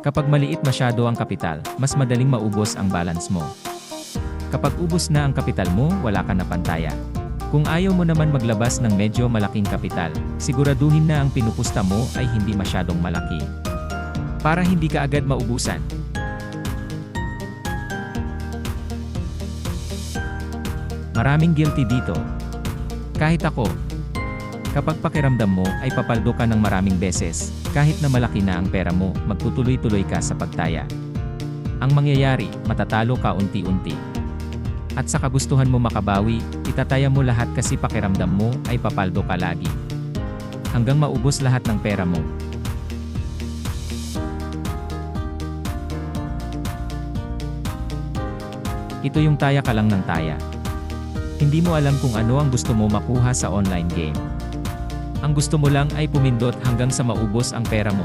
Kapag maliit masyado ang kapital, mas madaling maubos ang balance mo. Kapag ubos na ang kapital mo, wala ka na pantaya. Kung ayaw mo naman maglabas ng medyo malaking kapital, siguraduhin na ang pinupusta mo ay hindi masyadong malaki. Para hindi ka agad maubusan. Maraming guilty dito. Kahit ako. Kapag pakiramdam mo ay papaldo ka ng maraming beses, kahit na malaki na ang pera mo, magtutuloy-tuloy ka sa pagtaya. Ang mangyayari, matatalo ka unti-unti. At sa kagustuhan mo makabawi, itataya mo lahat kasi pakiramdam mo ay papaldo ka lagi. Hanggang maubos lahat ng pera mo. Ito yung taya ka lang ng taya. Hindi mo alam kung ano ang gusto mo makuha sa online game. Ang gusto mo lang ay pumindot hanggang sa maubos ang pera mo.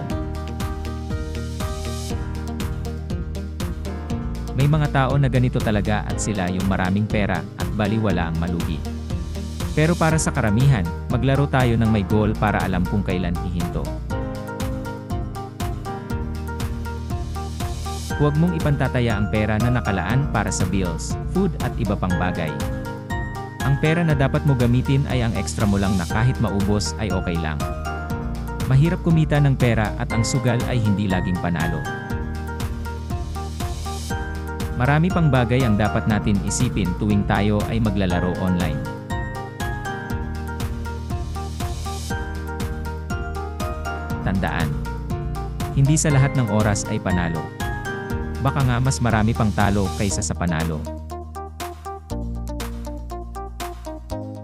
May mga tao na ganito talaga at sila yung maraming pera at baliwala ang malugi. Pero para sa karamihan, maglaro tayo ng may goal para alam kung kailan hihinto. Huwag mong ipantataya ang pera na nakalaan para sa bills, food at iba pang bagay. Ang pera na dapat mo gamitin ay ang extra mo lang na kahit maubos ay okay lang. Mahirap kumita ng pera at ang sugal ay hindi laging panalo. Marami pang bagay ang dapat natin isipin tuwing tayo ay maglalaro online. Tandaan, hindi sa lahat ng oras ay panalo. Baka nga mas marami pang talo kaysa sa panalo.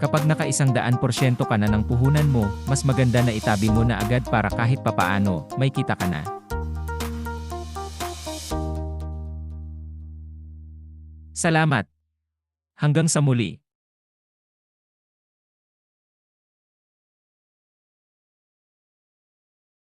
Kapag naka porsyento ka na ng puhunan mo, mas maganda na itabi mo na agad para kahit papaano, may kita ka na. Salamat! Hanggang sa muli!